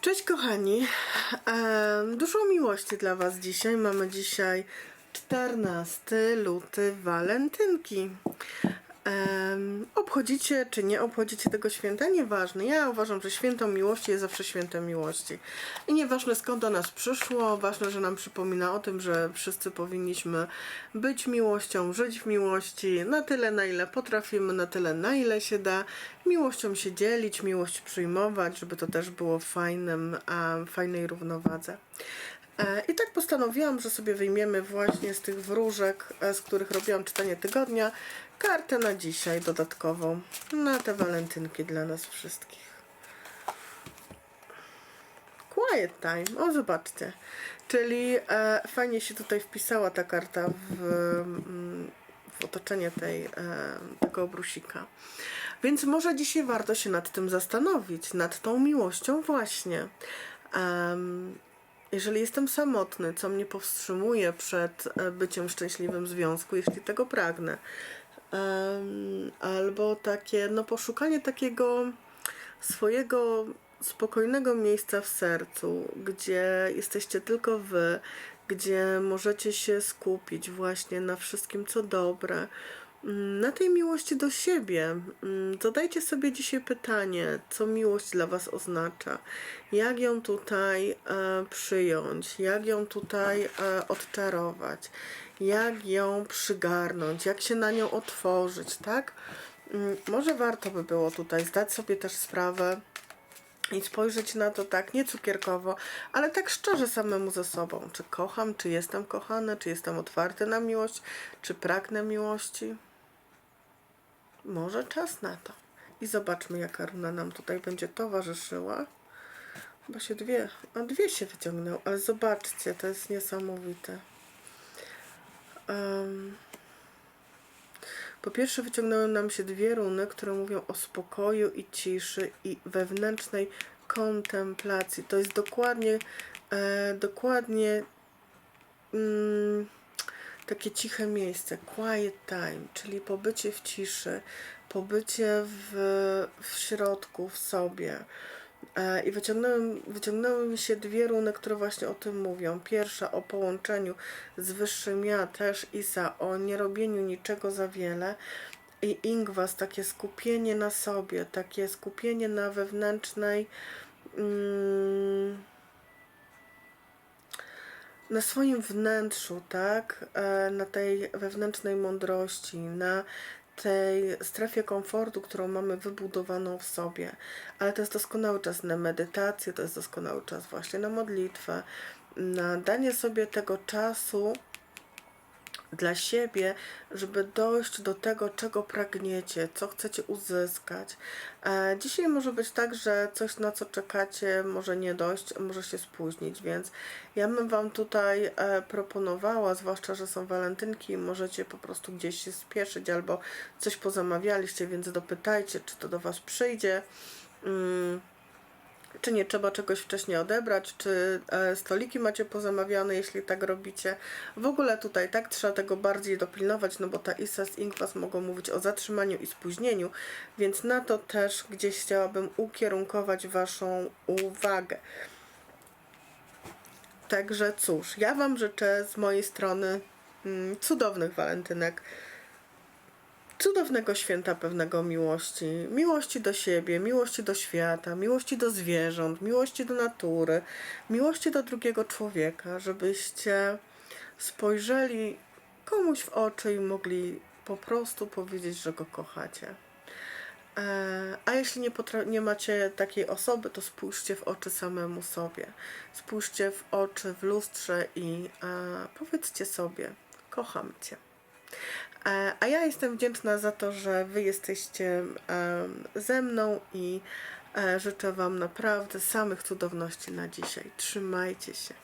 Cześć kochani, dużo miłości dla Was dzisiaj. Mamy dzisiaj 14 luty, walentynki. Em, obchodzicie czy nie obchodzicie tego święta? Nieważne. Ja uważam, że święto miłości jest zawsze świętem miłości. I nieważne skąd do nas przyszło, ważne, że nam przypomina o tym, że wszyscy powinniśmy być miłością, żyć w miłości na tyle, na ile potrafimy, na tyle, na ile się da. Miłością się dzielić, miłość przyjmować, żeby to też było w fajnym, a, fajnej równowadze. E, I tak postanowiłam, że sobie wyjmiemy właśnie z tych wróżek, e, z których robiłam czytanie tygodnia, kartę na dzisiaj dodatkową, na te walentynki dla nas wszystkich. Quiet time, o zobaczcie. Czyli e, fajnie się tutaj wpisała ta karta w, mm, w otoczenie tej, e, tego obrusika. Więc może dzisiaj warto się nad tym zastanowić, nad tą miłością właśnie. Jeżeli jestem samotny, co mnie powstrzymuje przed e, byciem w szczęśliwym związku, jeśli tego pragnę, albo takie, no poszukanie takiego swojego spokojnego miejsca w sercu, gdzie jesteście tylko wy, gdzie możecie się skupić właśnie na wszystkim, co dobre, na tej miłości do siebie. Mm, Zadajcie sobie dzisiaj pytanie, co miłość dla Was oznacza, jak ją tutaj e, przyjąć, jak ją tutaj e, odczarować, jak ją przygarnąć, jak się na nią otworzyć, tak? Mm, Może warto by było tutaj zdać sobie też sprawę, i spojrzeć na to tak, nie cukierkowo, ale tak szczerze samemu ze sobą. Czy kocham, czy jestem kochany, czy jestem otwarty na miłość, czy pragnę miłości? Może czas na to. I zobaczmy, jaka runa nam tutaj będzie towarzyszyła. Chyba się dwie, a dwie się wyciągnęły, ale zobaczcie, to jest niesamowite. Em, po pierwsze wyciągnęły nam się dwie runy, które mówią o spokoju i ciszy i wewnętrznej kontemplacji. To jest dokładnie, e, dokładnie mm, takie ciche miejsce, quiet time, czyli pobycie w ciszy, pobycie w, w środku, w sobie. E, I wyciągnęły, wyciągnęły mi się dwie runy, które właśnie o tym mówią. Pierwsza o połączeniu z wyższym ja, też Isa, o nierobieniu niczego za wiele. I Ingwas, takie skupienie na sobie, takie skupienie na wewnętrznej. Mm, na swoim wnętrzu, tak? E, Na tej wewnętrznej mądrości, na tej strefie komfortu, którą mamy wybudowaną w sobie. Ale to jest doskonały czas na medytację, to jest doskonały czas właśnie na modlitwę, na danie sobie tego czasu dla siebie, żeby dojść do tego, czego pragniecie, co chcecie uzyskać. E, dzisiaj może być tak, że coś na co czekacie może nie dojść, może się spóźnić, więc ja bym Wam tutaj e, proponowała, zwłaszcza, że są walentynki, możecie po prostu gdzieś się spieszyć albo coś pozamawialiście, więc dopytajcie, czy to do Was przyjdzie. Mm czy nie trzeba czegoś wcześniej odebrać, czy e, stoliki macie pozamawiane, jeśli tak robicie. W ogóle tutaj tak trzeba tego bardziej dopilnować, no bo ta ISA z Inkwas mogą mówić o zatrzymaniu i spóźnieniu, więc na to też gdzieś chciałabym ukierunkować Waszą uwagę. Także cóż, ja Wam życzę z mojej strony mm, cudownych walentynek cudownego święta pewnego miłości. Miłości do siebie, miłości do świata, miłości do zwierząt, miłości do natury, miłości do drugiego człowieka, żebyście spojrzeli komuś w oczy i mogli po prostu powiedzieć, że go kochacie. E, A jeśli nie, nie macie takiej osoby, to spójrzcie w oczy samemu sobie. Spójrzcie w oczy w lustrze i e, powiedzcie sobie: Kocham Cię. E, A ja jestem wdzięczna za to, że Wy jesteście ze mną i e, życzę Wam naprawdę samych cudowności na dzisiaj. Trzymajcie się.